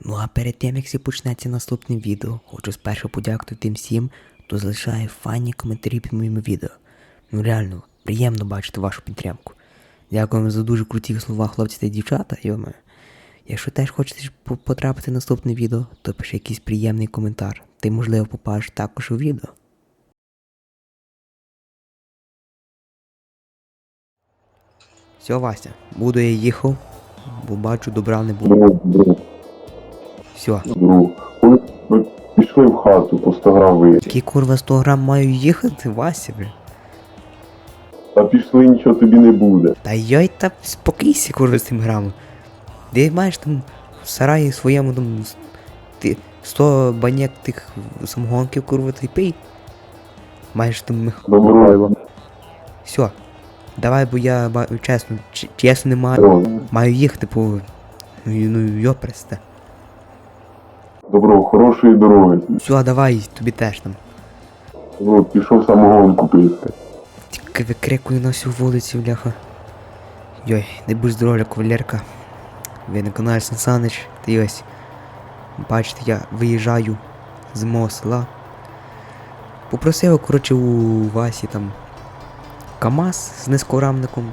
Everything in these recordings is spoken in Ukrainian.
Ну а перед тим, як всі почнеться наступне відео, хочу спершу подякувати тим всім, хто залишає файні коментарі під моїм відео. Ну реально, приємно бачити вашу підтримку. Дякую вам за дуже круті слова, хлопці та дівчата, йоме. Якщо теж хочете потрапити в наступне відео, то пиши якийсь приємний коментар. Ти, можливо, попадеш також у відео. Все, Вася, буду я їхав, бо бачу, добра не буде. Все. друг. Коли ми пішли в хату по 100 грам вийти, Який курва 100 грам маю їхати, Вася, бля? а пішли нічого тобі не буде. Та йой та спокійся, курва, з тим грамом. Ти маєш там в сараї своєму там ти 100 баняк тих самогонків, курва, ти пий. Маєш там мех... Добро. Все. Давай, бо я чесно, чесно не маю. Маю їхати по. Ну, ну йопресте. Добро, хорошої дороги. Все, давай, тобі теж там. Добро, пішов самогонку пити. Тільки викрикую на всю вулицю, бляха. Йой, не будь здоров'я, кавалерка. Ви на каналі Сан Санич, та й ось. Бачите, я виїжджаю з мого села. Попросив, коротше, у Васі там КАМАЗ з низькорамником.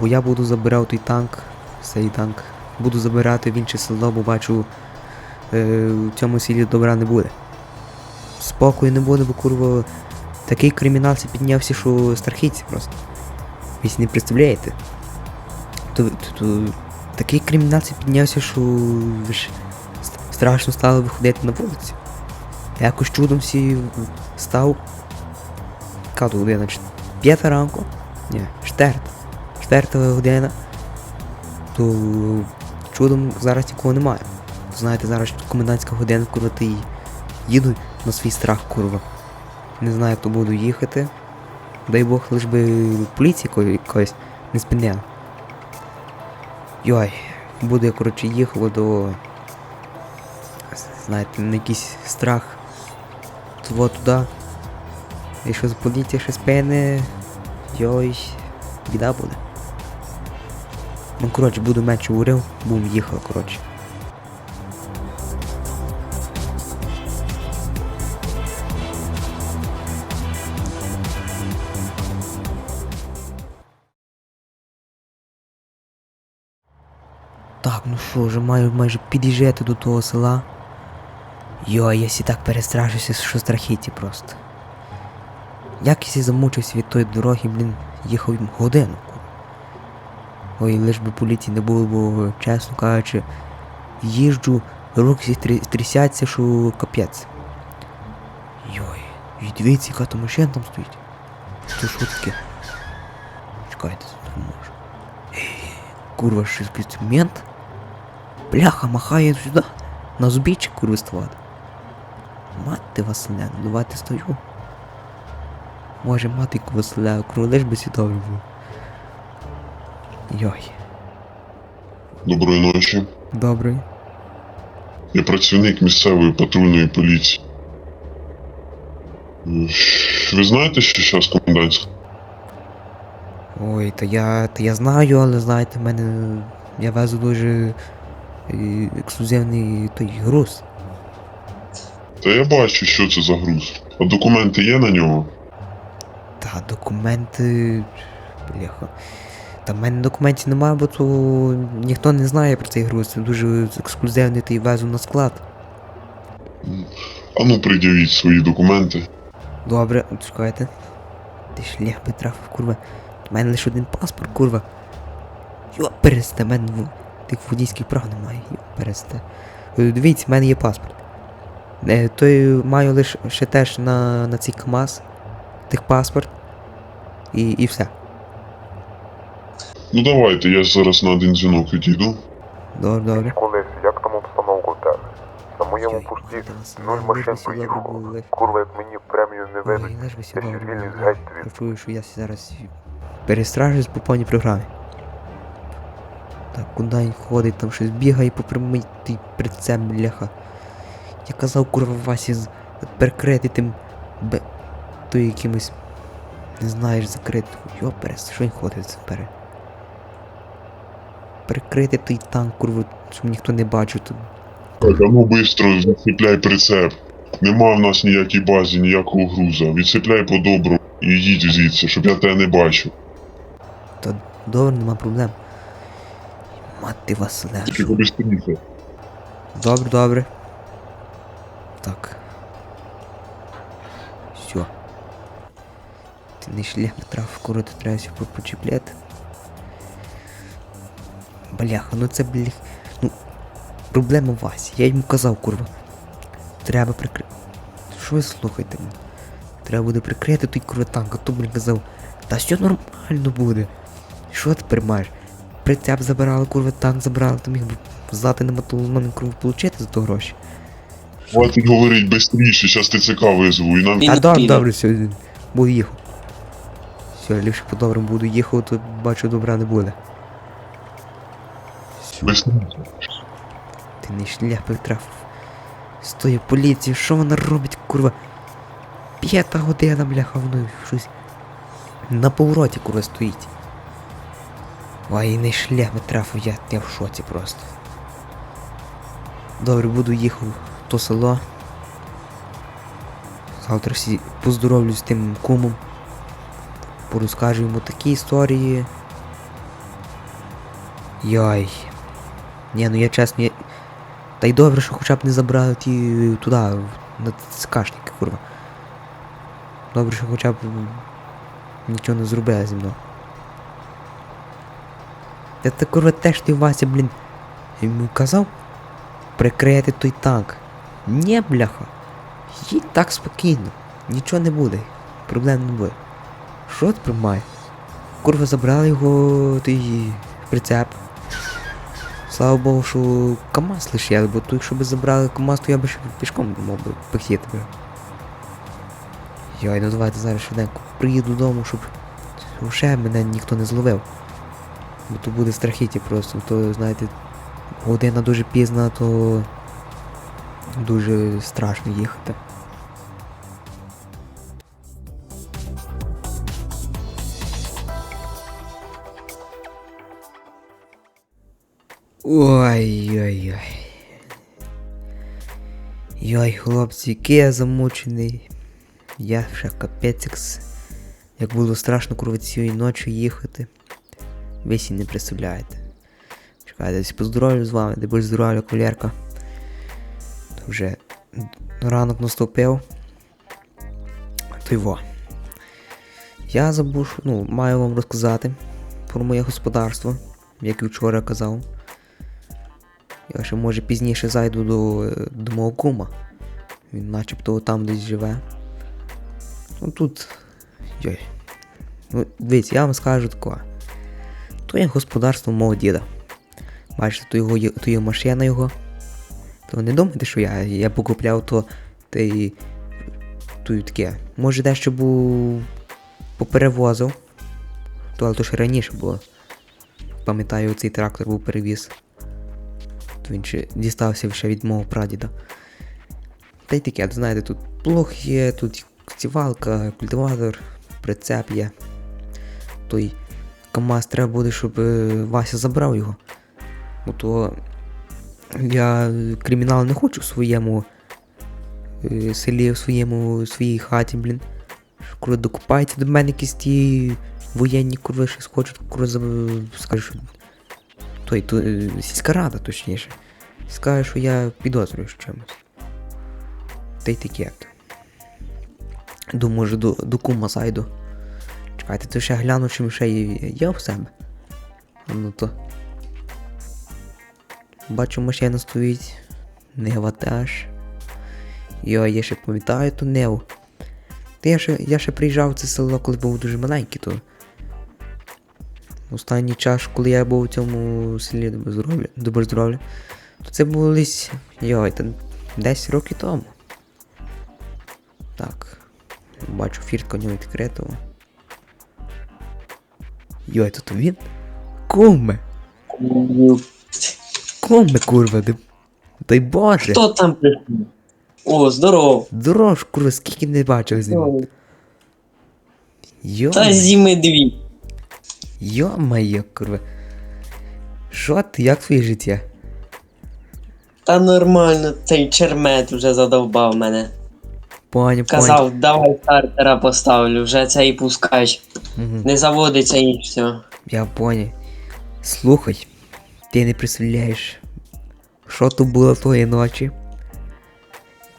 Бо я буду забирати той танк, цей танк. Буду забирати в інше село, бо бачу, е, в цьому селі добра не буде. Спокою не буде, бо курва Такий кримінал піднявся, що страхіться просто. Ви не представляєте? То, то, то, такий кримінал піднявся, що ж страшно стало виходити на вулицю. Якось чудом всі став. Яка то година? П'ята ранку? Ні, четверта. Четверта година. То чудом зараз нікого немає. Знаєте, зараз комендантська година, курва, ти їду на свій страх, курва. Не знаю, як то буду їхати. Дай Бог, лиш би поліція ко- якоїсь не спиняла. Йой, буду я, коротше, їхав до. Знаєте, на якийсь страх. Того туди. Якщо поліція щось пене. Йой, біда буде. Ну, коротше, буду менше урив, будемо їхав, коротше. Так, ну що, вже маю майже під'їжджати до того села. Йой, я сі так перестрашився, що страхіті просто. Як я сі замучився від тої дороги, блін, їхав годину. Ой, лиш би поліції не було, бо, чесно кажучи, їжджу, руки трясяться, що капець. Йой, і дивіться, яка то машина там стоїть. Це що таке? Чекайте, тут може. Курва, якийсь мент. Бляха, махає сюди. На зубічі курви ставати. Мати Василя, ну давайте стою. Може мати Василя, курва, лиш би сюди був. Йой. Доброї ночі. Добрий. Я працівник місцевої патрульної поліції. Ви знаєте, що зараз комендантська? Ой, та я. Та я знаю, але знаєте, в мене. Я везу дуже е, ексклюзивний той груз. Та я бачу, що це за груз. А документи є на нього? Та документи. Бляха. Та в мене документів немає, бо то ніхто не знає про цей груз. Це дуже ексклюзивний той везу на склад. Ану, пред'явіть свої документи. Добре, чекайте. Ти шлях би трафив, курва. У мене лише один паспорт, курва. Йо, пересте, мене в- тих водійських прав немає. Йо, пересте. Е, Дивіться, в мене є паспорт. Е, той маю лише ще теж на, на цей КАМАЗ. Тих паспорт. І, і все. Ну давайте, я зараз на один дзвінок відійду. Добре, добре. Колись, як там обстановка у тебе? На моєму пусті нуль машин були. Курва, як мені премію не би Я сюди ще звільнюсь геть від. чую, що я зараз перестражуюсь по повній програмі. Так, куди він ходить, там щось бігає по прямий той прицеп, бляха. Я казав, курва, Васі перекрити тим б... той якимось. Не знаєш, закритим. Йоперес, що він ходить пере. Прикрити той танк, курва, щоб ніхто не бачив тут. Так, а ну бистро відцепляй прицеп. Нема в нас ніякій базі, ніякого груза. Відцепляй по-добру і їдь звідси, щоб я тебе не бачив. Та добре, нема проблем. Мати Василе. Тільки побистріше. Добре, добре. Так. Все. Ти не шлях трав, ти треба по- почіпляти. Бляха, ну це блях. Ну. Проблема в Васі. Я йому казав, курва. Треба прикрити. Що ви слухаєте мене? Треба буде прикрити той курва танк, а то, блін, казав. Та все нормально буде. Що тепер маєш? Прицеп забирали, курва, танк забрали, то міг би здати на з мене курва получити за то гроші. Хватить говорить бистріше, щас ТЦК визву і нам А добре, добре, все, буду їхав. Все, ліпше по доброму буду їхав, то бачу добра не буде. Ти не шляпи трафив. Стоїть поліція, що вона робить, курва? П'ята година, бляха, воно щось. На повороті, курва, стоїть. Ой, не шляпи трафив, я, я в шоці просто. Добре, буду їхав в то село. Завтра всі поздоровлюсь з тим кумом. Порозкажу йому такі історії. Йой. Ні, ну я чесно, я... Та й добре, що хоча б не забрали ті туди, на цкашники, курва. Добре, що хоча б нічого не зробили зі мною. Та ти курва теж ти Вася, блін. Йому казав прикрити той танк. Ні, бляха. Їдь так спокійно. Нічого не буде. Проблем не буде. Що тепер має? Курва забрали його той прицеп. Слава Богу, що КАМАЗ лишили, бо то якщо б забрали КАМАЗ, то я б ще пішком мав би пихтіти би. Йой, ну давайте зараз швиденько приїду додому, щоб ще мене ніхто не зловив. Бо то буде страхіття просто, то знаєте, година дуже пізна, то дуже страшно їхати. Ой-ой-ой. Йой, хлопці, який я замучений. Я ще капець як, було страшно курва цієї ночі їхати. Ви сі не представляєте. Чекайте, десь поздоровлю з вами, де будь здоров'я, колярка. То вже ранок наступив. То й во. Я забув, ну, маю вам розказати про моє господарство, як і вчора казав. Я ще може пізніше зайду до, до мого кума. Він начебто там десь живе. Ну тут. Йой. Ну, дивіться, я вам скажу таке. То є господарство мого діда. Бачите, то його то є машина його. То не думайте, що я, я покупляв то та й то й таке. Може дещо був поперевозив. То, але то ще раніше було. Пам'ятаю, цей трактор був перевіз. Він ще дістався ще від мого прадіда. Та й таке, знаєте, тут плуг є, тут цівалка, культиватор, прицеп є. Той КАМАЗ треба буде, щоб е, Вася забрав його. Бо то я кримінал не хочу в своєму е, селі, в своєму своїй хаті, блін. Коли докупаються до мене якісь ті воєнні курви щось хочуть, коли скажуть, що той, то, е, сільська рада, точніше. Скаже, що я підозрюю в чомусь. Та й таке. Думаю, може до, до кума зайду. Чекайте, то ще гляну, чим ще є, в себе. Ну то. Бачу, машина стоїть. Нева теж. Йо, я ще пам'ятаю ту Неву. Та я ще, я ще приїжджав в це село, коли був дуже маленький, то. Останній час, коли я був у цьому селі до здоров'я, до здоров'я, то це було десь. Йой, та 10 років тому. Так. Бачу фіртка у нього відкритого. Йой, то він? Куме! Куме, курва, де... Дай Боже! Хто там прийшов? О, здоров. Дорож, курва, скільки не бачив з ним. Йо, Та зіми дві. йо-моє, курва. Що ти, як твоє життя? Та нормально, цей чермет вже задовбав мене. Поняв, поняв. Казав, давай стартера поставлю, вже цей пускач. Угу. Не заводиться і все. Я поняв. Слухай, ти не представляєш, що тут було тої ночі.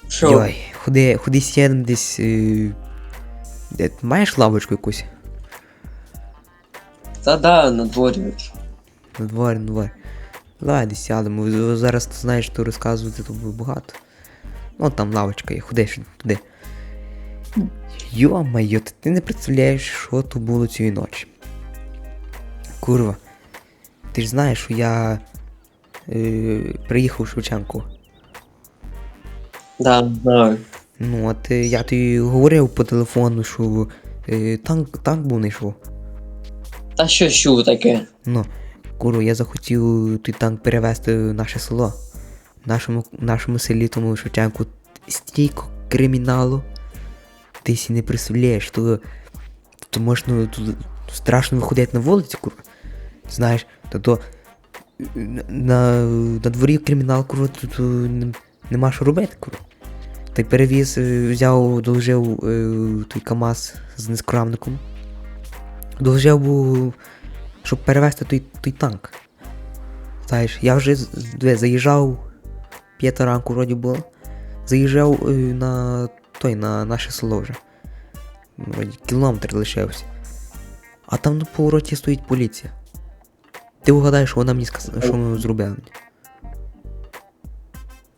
Що? Йой, ходи, ходи сядем десь. Е... Де, маєш лавочку якусь? Та да, на дворі. На дворі, на дворі. Давай десь сядемо. Зараз ти знаєш, що розказувати буде багато. Ну там лавочка є, ходи туди. Йо-майо, ти- ти не представляєш, що тут було цієї ночі. Курва. Ти ж знаєш, що я е, приїхав в Шевченку. Да, знаю. Ну, от е, я тобі говорив по телефону, що е, танк, танк був не йшов. Та що що таке? Ну, курва, я захотів той танк перевезти в наше село. В нашому, нашому селі, тому Шевченку стійко криміналу. Ти сі не представляєш, то, то можна тут страшно виходити на вулицю, курва. Знаєш, то то на, на дворі кримінал, курва, тут нем- нема що робити, курва. Та й перевіз, е, взяв, доложив е, той КАМАЗ з нескрамником. Доложив щоб перевезти той, той танк. Знаєш, я вже з- заїжджав п'ята ранку вроді було. Заїжджав е, на той, на наше село вже. Вроді кілометр лишився. А там на повороті стоїть поліція. Ти угадаєш, що вона мені сказала, що вона зробила мені.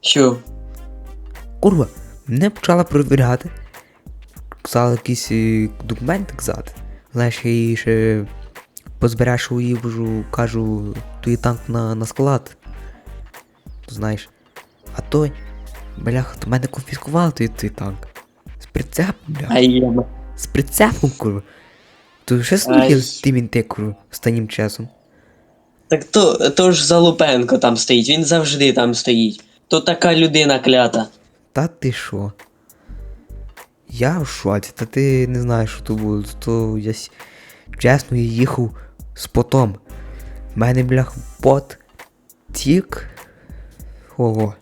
Що? Курва, мене почала перевіряти. Казала якісь е, документи казати. Знаєш, їй ще позбереш її вожу, кажу, той танк на, на склад. Знаєш. А той, бляха, то мене конфіскували той, той танк. З прицепом, бляха. Я З прицепом, курва. То ще Ай. слухали ті мінти, курва, останнім часом. Так то, то ж Залупенко там стоїть, він завжди там стоїть. То така людина клята. Та ти що? Я в шоці, та ти не знаєш, що то було. То я чесно я їхав з потом. В мене, блях, пот тік. Ого.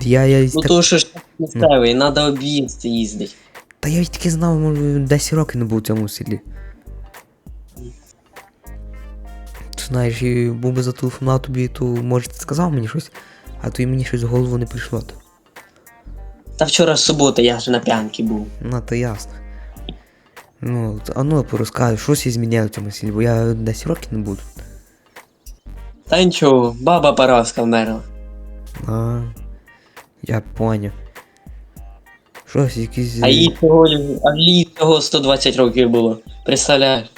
Я, я, Ну так, то що ж місцевий, треба об'їзд їздить. Та я тільки знав, може, 10 років не був в цьому селі. Ти знаєш, і був би зателефонував тобі, то може ти сказав мені щось, а то і мені щось в голову не прийшло. Та вчора субота, я ж на п'янки був. Ну, то ясно. Ну, а ну порозказуй, щось зміняє в цьому селі, бо я 10 років не буду. Та нічого, баба Параска вмерла. А, я поняв. Щось якісь. А їй цього, а їй цього 120 років було. Представляєш?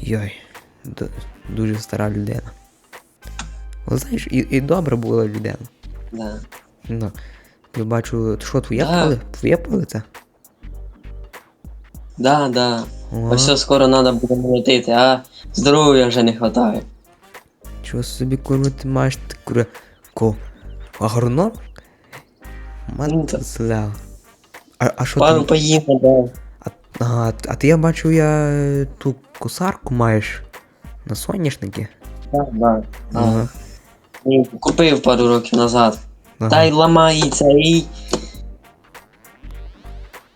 Йой, дуже стара людина. Але знаєш, і, і добра була людина. Да. Ну, я бачу, що, твоє Да. поле? Твоє поле це? Да, да. Ось все скоро треба буде молотити, а здоров'я вже не вистачає. чого собі курва ти маєш ти кура. Ко? Агроном? Ну, Мати зля. А, а що Пан ти? поїде, да. А, ага, а ти я бачу, я е, ту косарку маєш на соняшники. Да, да. Ага. Ну, Купив пару років назад. ага. Та й ламається і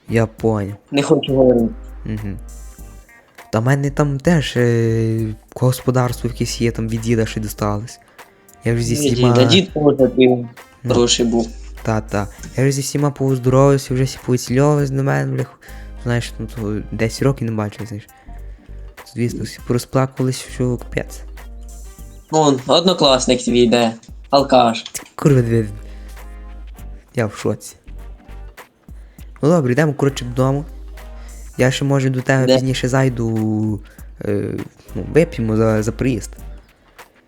Я поняв. не хочу говорити. Угу. Та в мене там теж е, господарство якесь є, там від діда ще досталось. Я вже зі всіма... Дід, дід теж такий хороший був. Та, та. Я вже зі всіма поздоровався, вже всі повицільовувались на мене, блях. Знаєш, ну то 10 років не бачив, знаєш. Звісно, всі порозплакувались, що капець. Вон, однокласник твій йде. Алкаш. Курва. Я в шоці. Ну добре, йдемо, коротше, додому. Я ще може до тебе Де? пізніше зайду. Е, ну, вип'ємо за, за приїзд.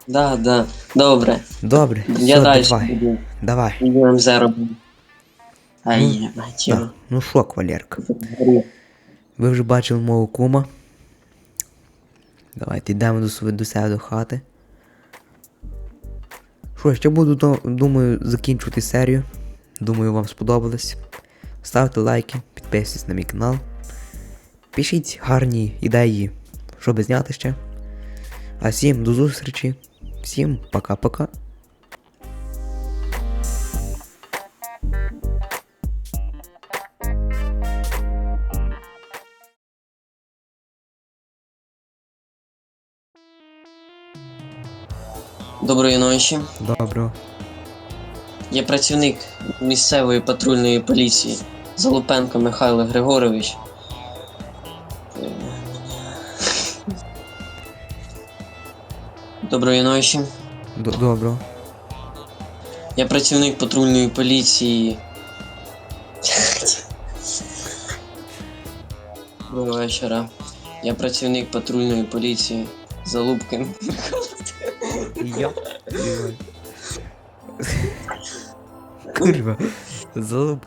Да, да. Добре. Добре, Я все, далі давай. буду. Давай. ЮМЗ роблю. Ай, Ну, є, мать Ну що, кавалерка, ви вже бачили мого кума. Давайте йдемо до, св- до себе до хати. Що, ще буду, до- думаю, закінчувати серію. Думаю, вам сподобалось. Ставте лайки, підписуйтесь на мій канал. Пишіть гарні ідеї, щоб зняти ще. А всім до зустрічі. Всім пока-пока. Доброї ночі. Добро. Я працівник місцевої патрульної поліції Залупенко Михайло Григорович. Доброї ночі. Д- Добро. Я працівник патрульної поліції. Доброго вечора. Я працівник патрульної поліції Залупкин. Я. Курва. Залуп.